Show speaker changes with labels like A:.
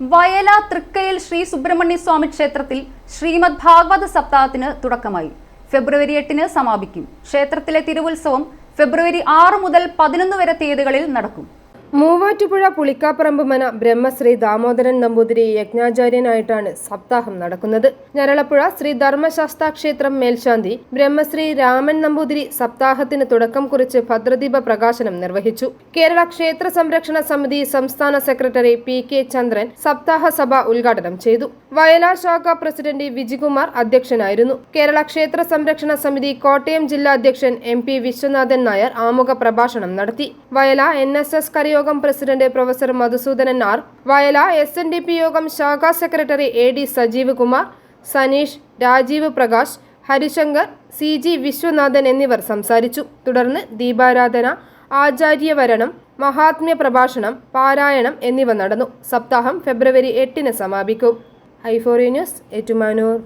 A: വയല തൃക്കയിൽ ശ്രീ സുബ്രഹ്മണ്യ സ്വാമി ക്ഷേത്രത്തിൽ ശ്രീമദ് ഭാഗവത സപ്താഹത്തിന് തുടക്കമായി. ഫെബ്രുവരി എട്ടിന് സമാപിക്കും. ക്ഷേത്രത്തിലെ തിരുവുത്സവം ഫെബ്രുവരി ആറ് മുതൽ പതിനൊന്ന് വരെ തീയതികളിൽ നടക്കും.
B: മൂവാറ്റുപുഴ പുളിക്കാപ്പറമ്പ് മന ബ്രഹ്മശ്രീ ദാമോദരൻ നമ്പൂതിരി യജ്ഞാചാര്യനായിട്ടാണ് സപ്താഹം നടക്കുന്നത്. ഞരളപ്പുഴ ശ്രീ ധർമ്മശാസ്താ ക്ഷേത്രം മേൽശാന്തി ബ്രഹ്മശ്രീ രാമൻ നമ്പൂതിരി സപ്താഹത്തിന് തുടക്കം കുറിച്ച് ഭദ്രദീപ പ്രകാശനം നിർവഹിച്ചു. കേരള ക്ഷേത്ര സംരക്ഷണ സമിതി സംസ്ഥാന സെക്രട്ടറി പി കെ ചന്ദ്രൻ സപ്താഹ സഭ ഉദ്ഘാടനം ചെയ്തു. വയലാ ശാഖ പ്രസിഡന്റ് വിജികുമാർ അധ്യക്ഷനായിരുന്നു. കേരള ക്ഷേത്ര സംരക്ഷണ സമിതി കോട്ടയം ജില്ലാ അധ്യക്ഷൻ എം പി വിശ്വനാഥൻ നായർ ആമുഖ പ്രഭാഷണം നടത്തി. Vayala N S S കരയോഗം president professor Madhusoodanan R. Vayala S N D P യോഗം ശാഖാ secretary A D Sajeev Kumar Saneesh Rajeev Prakash Harishankar C G Viswanathan എന്നിവർ സംസാരിച്ചു. തുടർന്ന് ദീപാരാധന ആചാര്യവരണം മഹാത്മ്യ പ്രഭാഷണം പാരായണം എന്നിവ നടന്നു. സപ്താഹം ഫെബ്രുവരി എട്ടിന് സമാപിക്കും. ഐഫോറി ന്യൂസ് ഏറ്റുമാനൂർ.